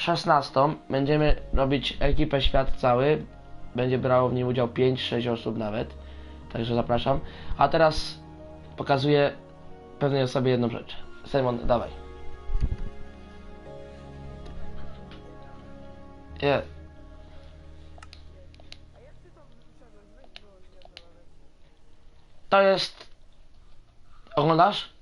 16 będziemy robić ekipę Świat Cały. Będzie brało w nim udział 5-6 osób nawet. Także zapraszam. A teraz pokazuję pewnej osobie jedną rzecz. Simon, dawaj. Je. To jest... Oglądasz?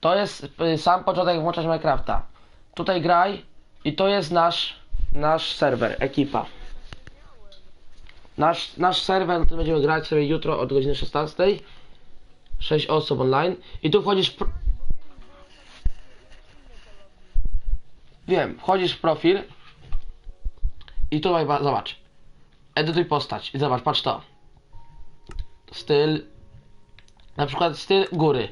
To jest y, sam początek włączać Minecrafta. Tutaj graj i to jest nasz nasz serwer, ekipa. Nasz, nasz serwer, na będziemy grać sobie jutro od godziny 16. 6 osób online. I tu wchodzisz. Wiem, wchodzisz w profil. I tutaj ba- zobacz. Edytuj postać. I zobacz, patrz to. Styl. Na przykład styl góry.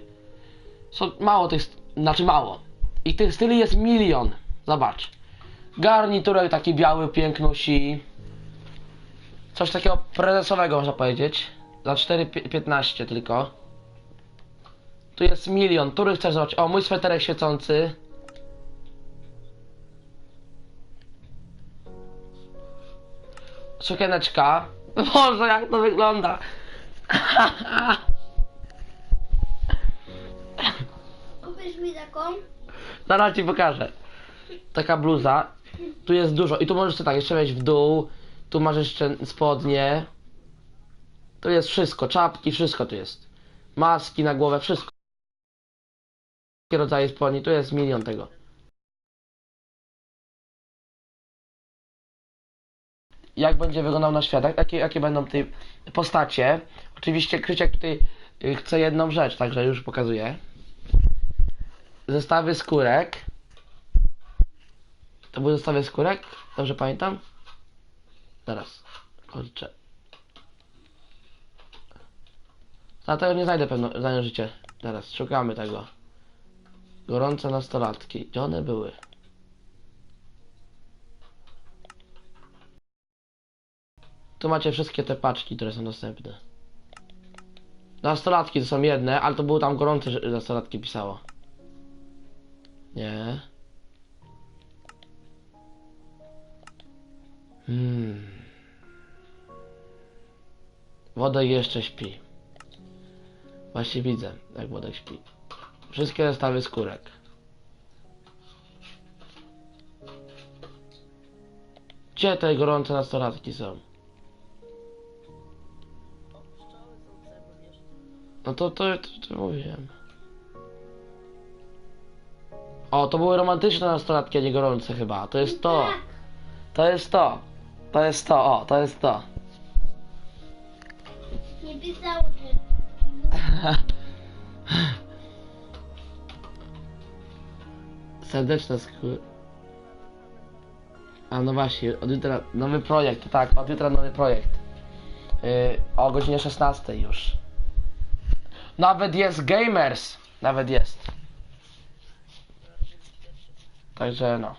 Są mało tych, znaczy mało. I tych styli jest milion. Zobacz. Garniturek taki biały, pięknusi. Coś takiego prezesowego można powiedzieć. Za 4,15 tylko. Tu jest milion. Który chcesz zobaczyć? O, mój sweterek świecący. Sukieneczka. Boże, jak to wygląda. Kupisz mi taką? Zaraz ci pokażę. Taka bluza. Tu jest dużo. I tu możesz sobie tak jeszcze wejść w dół. Tu masz jeszcze spodnie. Tu jest wszystko. Czapki, wszystko tu jest. Maski na głowę, wszystko. Rodzaje spodni. Tu jest milion tego. Jak będzie wyglądał na świat? Jakie, jakie będą te postacie? Oczywiście Kryciak tutaj y, chce jedną rzecz, także już pokazuję zestawy skórek. To były zestawy skórek? Dobrze pamiętam? Zaraz. Kurczę. A tego nie znajdę pewno, znajdę życie. Teraz szukamy tego. Gorące nastolatki. Gdzie one były? Tu macie wszystkie te paczki, które są dostępne. Nastolatki to są jedne, ale to były tam gorące nastolatki pisało. Nie. Hmm. Wodek jeszcze śpi. Właśnie widzę, jak Wodek śpi. Wszystkie zestawy skórek. Gdzie te gorące nastolatki są? No to, to, to, to mówiłem. O, to były romantyczne nastolatki, a nie gorące chyba. To jest to. To jest to. To jest to, o, to jest to. Nie pisało, że... Serdeczna skór. A no właśnie, od jutra nowy projekt, tak, od jutra nowy projekt. Yy, o godzinie 16 już. Nawet jest gamers. Nawet jest. Także no.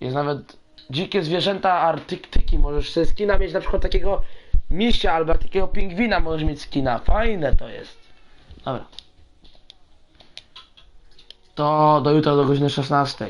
Jest nawet dzikie zwierzęta artyktyki. Możesz sobie skina mieć na przykład takiego misia albo takiego pingwina możesz mieć skina. Fajne to jest. Dobra. To do jutra do godziny 16.